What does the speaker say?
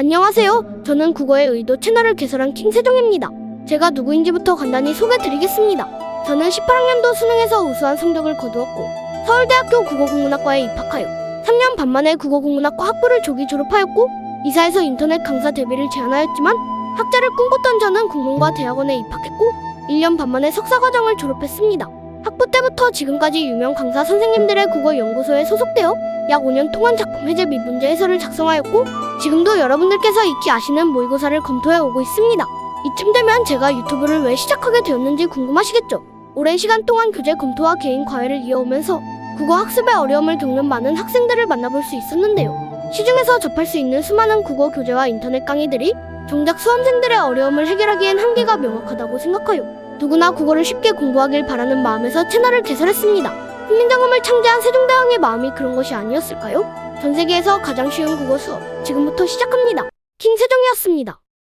안녕하세요. 저는 국어의 의도 채널을 개설한 킹세종입니다. 제가 누구인지부터 간단히 소개드리겠습니다. 저는 18학년도 수능에서 우수한 성적을 거두었고 서울대학교 국어국문학과에 입학하여 3년 반 만에 국어국문학과 학부를 조기 졸업하였고 이사에서 인터넷 강사 데뷔를 제안하였지만 학자를 꿈꿨던 저는 국문과 대학원에 입학했고 1년 반 만에 석사과정을 졸업했습니다. 학부 때부터 지금까지 유명 강사 선생님들의 국어 연구소에 소속되어 약 5년 동안 작품 해제 및 문제 해설을 작성하였고 지금도 여러분들께서 익히 아시는 모의고사를 검토해 오고 있습니다. 이쯤 되면 제가 유튜브를 왜 시작하게 되었는지 궁금하시겠죠? 오랜 시간 동안 교재 검토와 개인 과외를 이어오면서 국어 학습에 어려움을 겪는 많은 학생들을 만나볼 수 있었는데요. 시중에서 접할 수 있는 수많은 국어 교재와 인터넷 강의들이 정작 수험생들의 어려움을 해결하기엔 한계가 명확하다고 생각하여 누구나 국어를 쉽게 공부하길 바라는 마음에서 채널을 개설했습니다. 훈민정음을 창제한 세종대왕의 마음이 그런 것이 아니었을까요? 전 세계에서 가장 쉬운 국어 수업 지금부터 시작합니다. 킹 세종이었습니다.